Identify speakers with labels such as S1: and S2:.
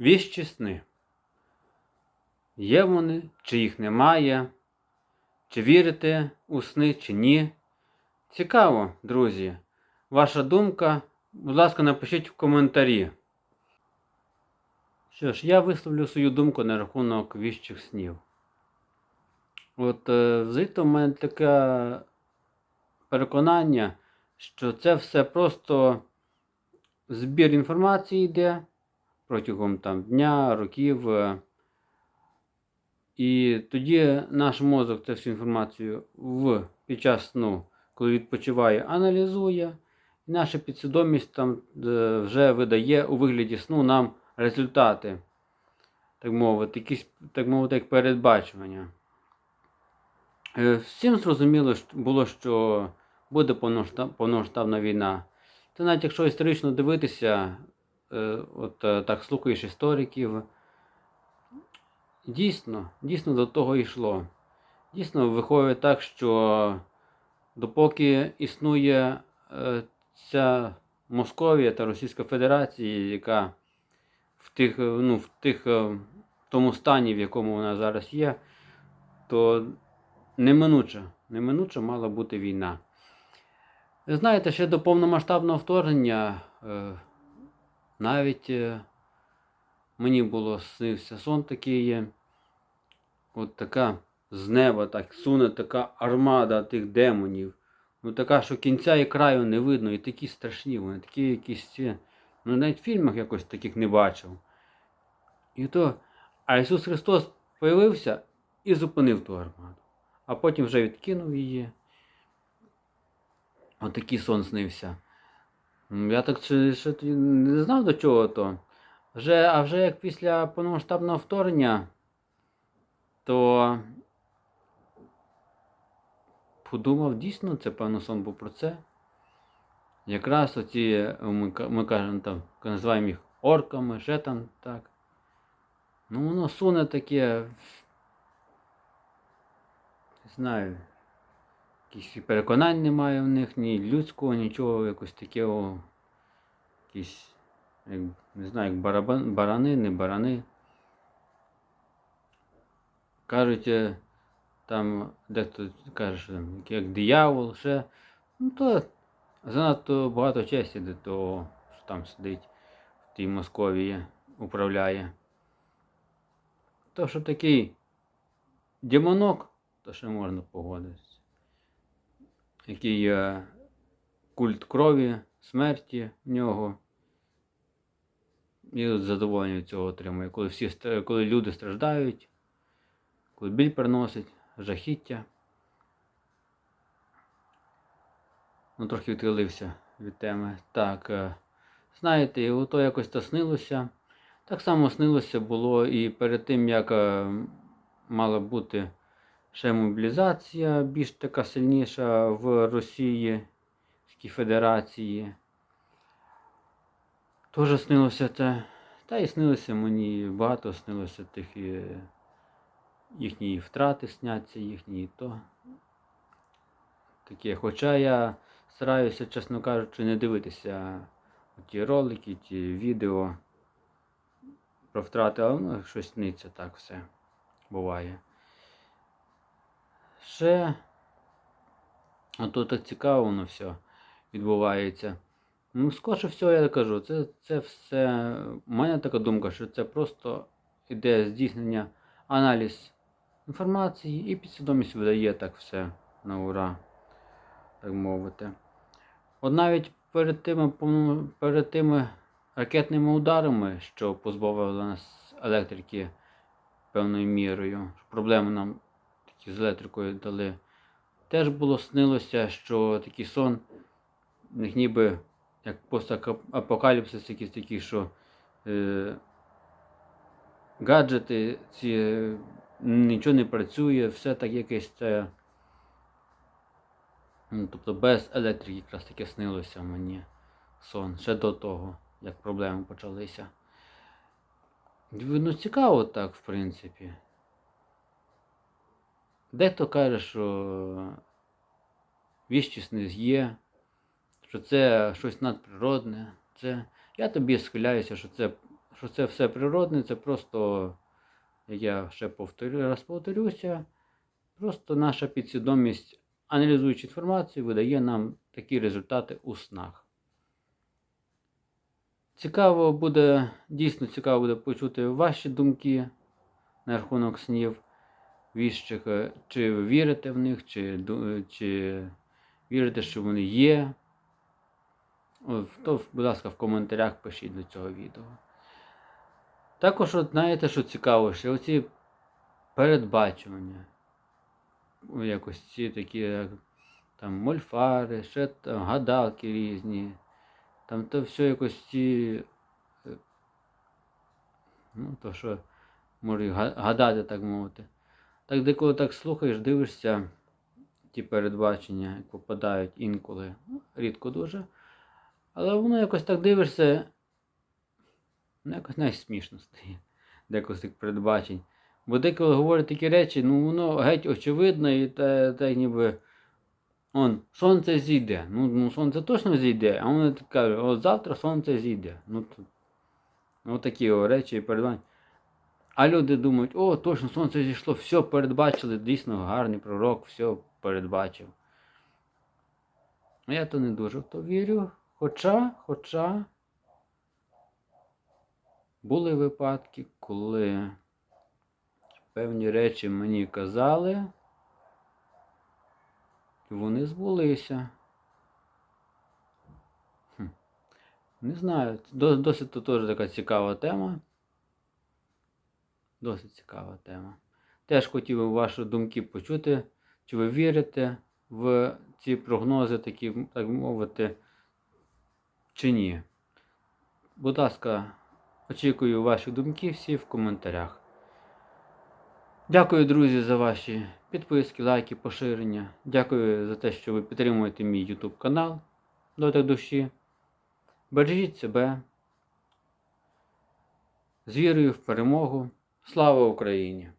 S1: Віщі сни. Є вони, чи їх немає, чи вірите у сни, чи ні. Цікаво, друзі. Ваша думка, будь ласка, напишіть в коментарі. Що ж, я висловлю свою думку на рахунок віщих снів. От, е, взагалі, в мене таке переконання, що це все просто збір інформації йде протягом там, дня, років. е, І тоді наш мозок цю всю інформацію в, під час сну, коли відпочиває, аналізує, і наша підсвідомість там е, вже видає у вигляді сну нам результати, так мовити, якісь, так мовити, як передбачування. Е, Всім зрозуміло було, що буде повноштаб- повномасштабна війна. Це навіть якщо історично дивитися, от е, так слухаєш істориків, дійсно, дійсно до того йшло. Дійсно, виходить так, що допоки існує е, ця Московія та Російська Федерація, яка в тих, е, ну, в тих, е, тому стані, в якому вона зараз є, то неминуче, неминуче мала бути війна. Знаєте, ще до повномасштабного вторгнення е, навіть е, мені було снився сон такий є. От така з неба так суне така армада тих демонів. Ну така, що кінця і краю не видно, і такі страшні, вони такі якісь. Ну навіть в фільмах якось таких не бачив. І то, а Ісус Христос появився і зупинив ту армаду. А потім вже відкинув її. Отакий сон снився. Я так ще, не знав до чого то. Вже, а вже як після повномасштабного вторгнення, то подумав, дійсно, це певно сон був про це. Якраз оці, ми, ми кажемо там, називаємо їх орками, ще там так. Ну, воно суне таке. Не знаю. Якісь переконань немає в них, ні людського, нічого, якось таке. Якісь, як, не знаю, як барабан, барани, не барани. Кажуть, е, там дехто каже, що як диявол, ще. Ну то занадто багато честі до того, що там сидить в тій Московії, управляє. То, що такий демонок, то ще можна погодитися. Який е, культ крові, смерті в нього. І задоволення від цього отримує. Коли, всі, коли люди страждають, коли біль приносить, жахіття. Ну, трохи відхилився від теми. Так, е, знаєте, і ото якось то снилося. Так само снилося було і перед тим, як е, мала бути ще мобілізація більш така сильніша в Росії, Російській Федерації. Теж снилося те. Та і снилося мені багато снилося тих і їхні втрати сняться, їхні то. Таке. Хоча я стараюся, чесно кажучи, не дивитися ті ролики, ті відео про втрати, але ну, щось сниться так все буває. Ще, то так цікаво воно все відбувається. Ну, скорше всього, я кажу, це, це все. У мене така думка, що це просто іде здійснення, аналіз інформації і підсвідомість видає так все на ура, так мовити. От навіть перед тими, перед тими ракетними ударами, що позбавили нас електрики певною мірою, проблеми нам з електрикою дали, теж було снилося, що такий сон, ніби як постапокаліпсис якийсь такий, що е, гаджети ці е, нічого не працює, все так якесь це. Ну, тобто без електрики якраз таке снилося мені сон ще до того, як проблеми почалися. Ну, цікаво так, в принципі. Дехто каже, що віщі сни є, що це щось надприродне. Це... Я тобі схиляюся, що це що це все природне, це просто, я ще повторю, раз повторюся, просто наша підсвідомість, аналізуючи інформацію, видає нам такі результати у снах. Цікаво буде, дійсно цікаво буде почути ваші думки на рахунок снів віщих, е, чи ви вірите в них, чи, чи вірите, що вони є. То, будь ласка, в коментарях пишіть до цього відео. Також, от, знаєте, що цікаво, що оці передбачування, якось ці такі, як там мольфари, ще там гадалки різні, там то все якось ці, е, ну, то що може га- гадати, так мовити. Так деколи так слухаєш, дивишся ті передбачення, як попадають інколи, ну, рідко дуже. Але воно якось так дивишся, ну якось навіть смішно стає. Декось тих передбачень. Бо деколи говорять такі речі, ну воно геть очевидно, і те, те ніби. Он, сонце зійде. Ну, ну сонце точно зійде, а вони кажуть, от завтра сонце зійде. Ну, то, ну такі речі і передбачення. А люди думають, о, точно сонце зійшло, все передбачили, дійсно гарний пророк, все передбачив. Я то не дуже в то вірю. Хоча, хоча були випадки, коли певні речі мені казали, і вони збулися. Хм. Не знаю, досить то теж така цікава тема. Досить цікава тема. Теж хотів би ваші думки почути, чи ви вірите в ці прогнози, такі, так мовити, чи ні. Будь ласка, очікую ваші думки всі в коментарях. Дякую, друзі, за ваші підписки, лайки, поширення. Дякую за те, що ви підтримуєте мій YouTube канал Дотик душі. Бережіть себе. З вірою в перемогу. Слава Україні!